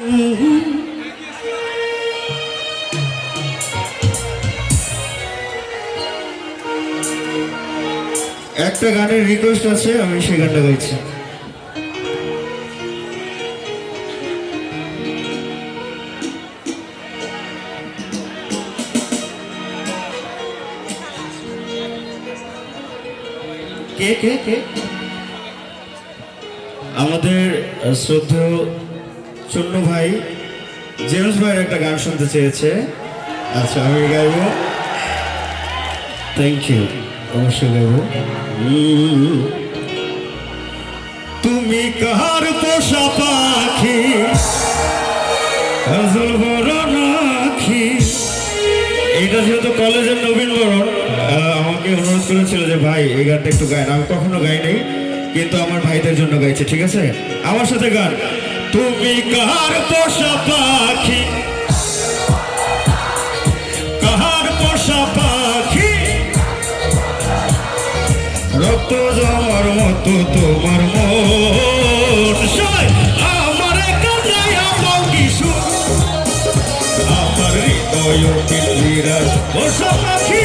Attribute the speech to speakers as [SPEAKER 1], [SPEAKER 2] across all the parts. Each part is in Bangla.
[SPEAKER 1] একটা গানের রিকোয়েস্ট আছে আমি সেই গানটা গাইছি। কে কে কে? আমাদের শ্রদ্ধেয় চন্ন ভাই, জেমস ভাইয়ের একটা গান শুনতে চেয়েছে। আচ্ছা আমি গাইব। থ্যাংক ইউ অবশ্যই গাইব। তুমি কার পোষা পাখি? নাখি এটা যেহেতু কলেজের নবীন বরণ আমাকে অনুরোধ করেছিল যে, ভাই, এই গানটা একটু গায়। আমি কখনো গাই নাই কিন্তু আমার ভাইদের জন্য গাইছে, ঠিক আছে? আমার সাথে গান। তুমি কার পোষা পাখি? কার পোষা পাখি? রক্ত জমার মতো তোমার আমার আমার কিছু। আমার হৃদয় পোষা পাখি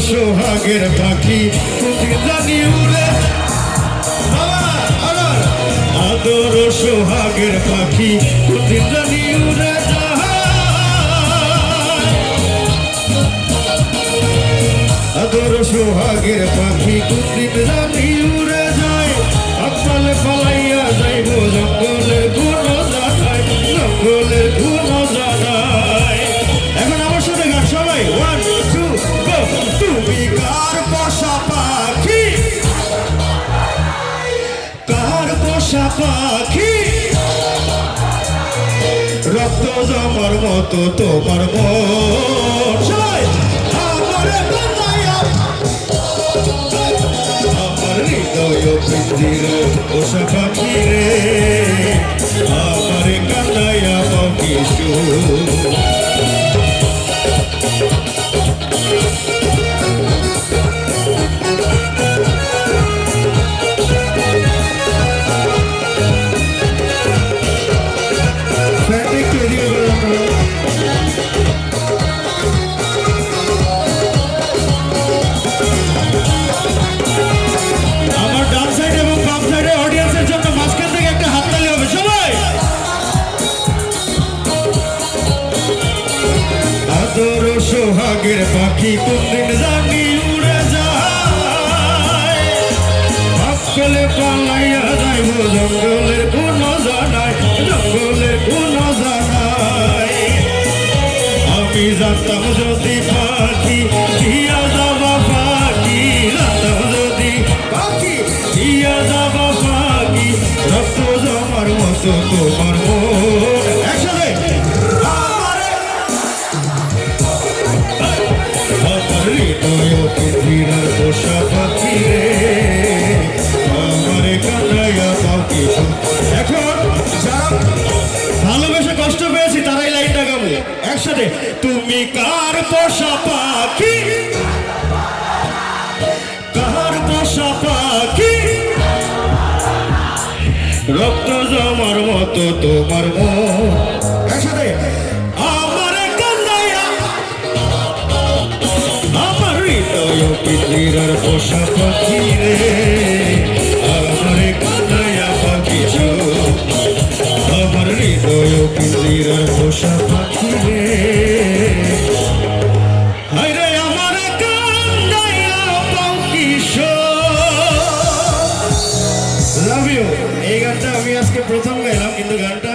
[SPEAKER 1] সোহাগের পাখি আদর। সোহাগের পাখি। আদর সোহাগের পাখি কুন্দিন পোষা পাখি। রক্ত জমার মতো তোমার সবাই, আমার আমার হৃদয় পিন্দির পোষা পাখি রে। আমার কান্নায় কিছু। ফ্যান সোহাগের পাখি কোনদিন জানি উড়ে যায়? আজকালে পালাইয়া যাইব জঙ্গলের কোন জানাই, জঙ্গলের কোন জানাই। আমি জানতাম যদি পাখি, দিয়া যাবা পাখি, জানতাম যদি পাখি, দিয়া যাবা পাখি, রক্ত জমার মতো তোমার মন। হৃদয় পৃথিবীর পোষা পাখি রে আমারে এখন ভালোবেসে কষ্ট পেয়েছি, তারাই লাইনটা গাবো। একসাথে, তুমি কার পোষা পাখি? কার পোষা পাখি? রক্ত জমার মতো তোমার মন। পৃথিবীর পোষা পাখি রে আমার কানায় পাখি আমার হৃদয় পৃথিবীর পোষা পাখি রে এই গানটা আমি আজকে প্রথম গাইলাম, কিন্তু গানটা